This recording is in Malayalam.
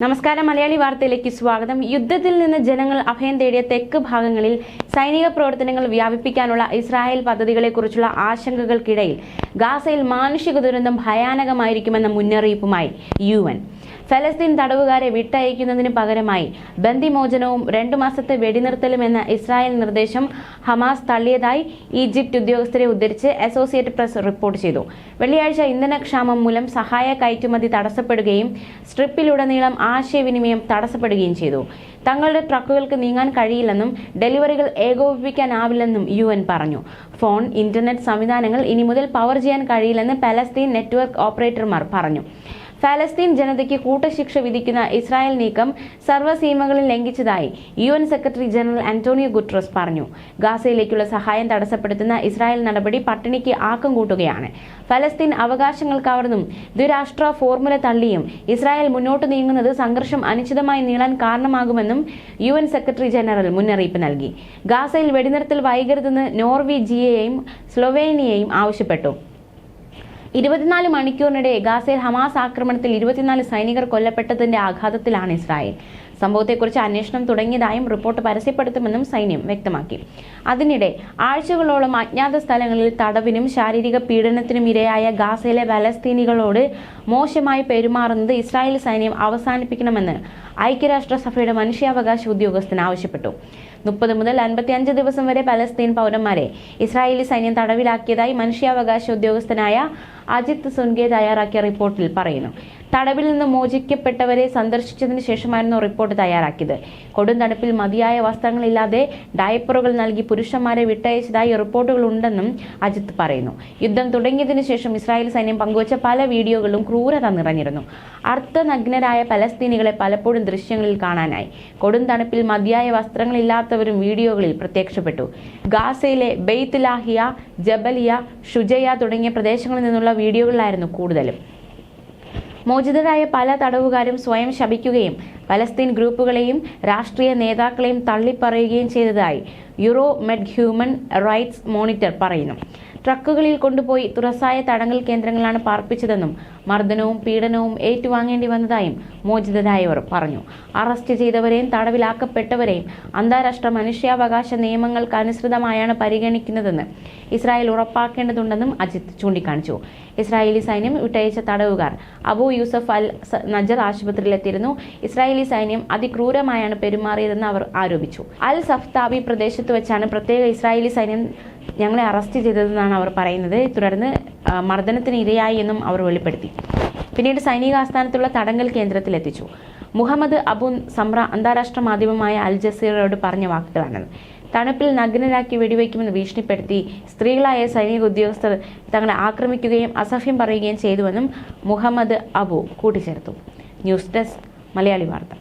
നമസ്കാരം. മലയാളി വാർത്തയിലേക്ക് സ്വാഗതം. യുദ്ധത്തിൽ നിന്ന് ജനങ്ങൾ അഭയം തേടിയ തെക്ക് ഭാഗങ്ങളിൽ സൈനിക പ്രവർത്തനങ്ങൾ വ്യാപിപ്പിക്കാനുള്ള ഇസ്രായേൽ പദ്ധതികളെക്കുറിച്ചുള്ള ആശങ്കകൾക്കിടയിൽ ഗാസയിൽ മാനുഷിക ദുരന്തം ഭയാനകമായിരിക്കുമെന്ന മുന്നറിയിപ്പുമായി യു ഫലസ്തീൻ തടവുകാരെ വിട്ടയക്കുന്നതിന് പകരമായി ബന്ദിമോചനവും രണ്ടു മാസത്തെ വെടിനിർത്തലും എന്ന ഇസ്രായേൽ നിർദ്ദേശം ഹമാസ് തള്ളിയതായി ഈജിപ്ത് ഉദ്യോഗസ്ഥരെ ഉദ്ധരിച്ച് അസോസിയേറ്റ് പ്രസ് റിപ്പോർട്ട് ചെയ്തു. വെള്ളിയാഴ്ച ഇന്ധനക്ഷാമം മൂലം സഹായ കയറ്റുമതി തടസ്സപ്പെടുകയും സ്ട്രിപ്പിലുടനീളം ആശയവിനിമയം തടസ്സപ്പെടുകയും ചെയ്തു. തങ്ങളുടെ ട്രക്കുകൾക്ക് നീങ്ങാൻ കഴിയില്ലെന്നും ഡെലിവറികൾ ഏകോപിപ്പിക്കാനാവില്ലെന്നും യു എൻ പറഞ്ഞു. ഫോൺ ഇന്റർനെറ്റ് സംവിധാനങ്ങൾ ഇനി മുതൽ പവർ ചെയ്യാൻ കഴിയില്ലെന്ന് പലസ്തീൻ നെറ്റ്വർക്ക് ഓപ്പറേറ്റർമാർ പറഞ്ഞു. ഫലസ്തീൻ ജനതയ്ക്ക് കൂട്ടശിക്ഷ വിധിക്കുന്ന ഇസ്രായേൽ നീക്കം സർവസീമകളിൽ ലംഘിച്ചതായി U N secretary general Antonio Guterres പറഞ്ഞു. ഗാസയിലേക്കുള്ള സഹായം തടസ്സപ്പെടുത്തുന്ന ഇസ്രായേൽ നടപടി പട്ടിണിക്ക് ആക്കം കൂട്ടുകയാണ്. ഫലസ്തീൻ അവകാശങ്ങൾ കവർന്നും ദ്വിരാഷ്ട്ര ഫോർമുല തള്ളിയും ഇസ്രായേൽ മുന്നോട്ട് നീങ്ങുന്നത് സംഘർഷം അനിശ്ചിതമായി നീളാൻ കാരണമാകുമെന്നും യു എൻ സെക്രട്ടറി ജനറൽ മുന്നറിയിപ്പ് നൽകി. ഗാസയിൽ വെടിനിർത്തൽ വൈകരുതെന്ന് നോർവീജിയയെയും സ്ലൊവേനിയയും ആവശ്യപ്പെട്ടു. ഇരുപത്തിനാല് മണിക്കൂറിനിടെ ഗാസയിൽ ഹമാസ് ആക്രമണത്തിൽ ഇരുപത്തിനാല് സൈനികർ കൊല്ലപ്പെട്ടതിന്റെ ആഘാതത്തിലാണ് ഇസ്രായേൽ. സംഭവത്തെക്കുറിച്ച് അന്വേഷണം തുടങ്ങിയതായും റിപ്പോർട്ട് പരസ്യപ്പെടുത്തുമെന്നും സൈന്യം വ്യക്തമാക്കി. അതിനിടെ ആഴ്ചകളോളം അജ്ഞാത സ്ഥലങ്ങളിൽ തടവിനും ശാരീരിക പീഡനത്തിനും ഇരയായ ഗാസയിലെ പലസ്തീനികളോട് മോശമായി പെരുമാറുന്നത് ഇസ്രായേൽ സൈന്യം അവസാനിപ്പിക്കണമെന്ന് ഐക്യരാഷ്ട്രസഭയുടെ മനുഷ്യാവകാശ ഉദ്യോഗസ്ഥൻ ആവശ്യപ്പെട്ടു. മുപ്പത് മുതൽ അൻപത്തിയഞ്ച് ദിവസം വരെ പലസ്തീൻ പൗരന്മാരെ. ഇസ്രായേലി സൈന്യം തടവിലാക്കിയതായി മനുഷ്യാവകാശ ഉദ്യോഗസ്ഥനായ അജിത് സുൻഗെ തയ്യാറാക്കിയ റിപ്പോർട്ടിൽ പറയുന്നു. തടവിൽ നിന്ന് മോചിക്കപ്പെട്ടവരെ സന്ദർശിച്ചതിന് ശേഷമായിരുന്നു റിപ്പോർട്ട് തയ്യാറാക്കിയത്. കൊടും തണുപ്പിൽ മതിയായ വസ്ത്രങ്ങളില്ലാതെ ഡയപ്പറുകൾ നൽകി പുരുഷന്മാരെ വിട്ടയച്ചതായി റിപ്പോർട്ടുകൾ ഉണ്ടെന്നും അജിത് പറയുന്നു. യുദ്ധം തുടങ്ങിയതിനു ശേഷം ഇസ്രായേൽ സൈന്യം പങ്കുവച്ച പല വീഡിയോകളും ക്രൂരത നിറഞ്ഞിരുന്നു. അർത്ഥനഗ്നരായ പലസ്തീനികളെ പലപ്പോഴും ദൃശ്യങ്ങളിൽ കാണാനായി. കൊടും തണുപ്പിൽ മതിയായ വസ്ത്രങ്ങളില്ലാത്തവരും വീഡിയോകളിൽ പ്രത്യക്ഷപ്പെട്ടു. ഗാസയിലെ ബെയ്ത്ത് ലാഹിയ ജബലിയ ഷുജയ തുടങ്ങിയ പ്രദേശങ്ങളിൽ നിന്നുള്ള വീഡിയോകളിലായിരുന്നു കൂടുതലും. മോചിതരായ പല തടവുകാരും സ്വയം ശപിക്കുകയും പലസ്തീൻ ഗ്രൂപ്പുകളെയും രാഷ്ട്രീയ നേതാക്കളെയും തള്ളിപ്പറയുകയും ചെയ്തതായി Euro Med Human Rights Monitor പറയുന്നു. ട്രക്കുകളിൽ കൊണ്ടുപോയി തുറസായ തടങ്കൽ കേന്ദ്രങ്ങളാണ് പാർപ്പിച്ചതെന്നും മർദ്ദനവും പീഡനവും ഏറ്റുവാങ്ങേണ്ടി വന്നതായും മോചിതരായവർ പറഞ്ഞു. അറസ്റ്റ് ചെയ്തവരെയും തടവിലാക്കപ്പെട്ടവരെയും അന്താരാഷ്ട്ര മനുഷ്യാവകാശ നിയമങ്ങൾക്ക് അനുസൃതമായാണ് പരിഗണിക്കുന്നതെന്ന് ഇസ്രായേൽ ഉറപ്പാക്കേണ്ടതുണ്ടെന്നും അജിത് ചൂണ്ടിക്കാണിച്ചു. ഇസ്രായേലി സൈന്യം വിട്ടയച്ച തടവുകാർ അബു യൂസഫ് അൽ നജർ ആശുപത്രിയിലെത്തിയിരുന്നു. ഇസ്രായേലി സൈന്യം അതിക്രൂരമായാണ് പെരുമാറിയതെന്ന് അവർ ആരോപിച്ചു. അൽ സഫ്താബി പ്രദേശത്ത് വെച്ചാണ് പ്രത്യേക ഇസ്രായേലി സൈന്യം ഞങ്ങളെ അറസ്റ്റ് ചെയ്തതെന്നാണ് അവർ പറയുന്നത്. തുടർന്ന് മർദ്ദനത്തിന് ഇരയായി എന്നും അവർ വെളിപ്പെടുത്തി. പിന്നീട് സൈനിക ആസ്ഥാനത്തുള്ള തടങ്കൽ കേന്ദ്രത്തിൽ എത്തിച്ചു. മുഹമ്മദ് അബു സംറ അന്താരാഷ്ട്ര മാധ്യമമായ അൽ ജസീറയോട് പറഞ്ഞ വാക്കുകളാണത് തണുപ്പിൽ നഗ്നരാക്കി വെടിവെക്കുമെന്ന് ഭീഷണിപ്പെടുത്തി സ്ത്രീകളായ സൈനിക ഉദ്യോഗസ്ഥർ തങ്ങളെ ആക്രമിക്കുകയും അസഭ്യം പറയുകയും ചെയ്തുവെന്നും മുഹമ്മദ് അബു കൂട്ടിച്ചേർത്തു. ന്യൂസ് ഡെസ്ക് മലയാളി വാർത്ത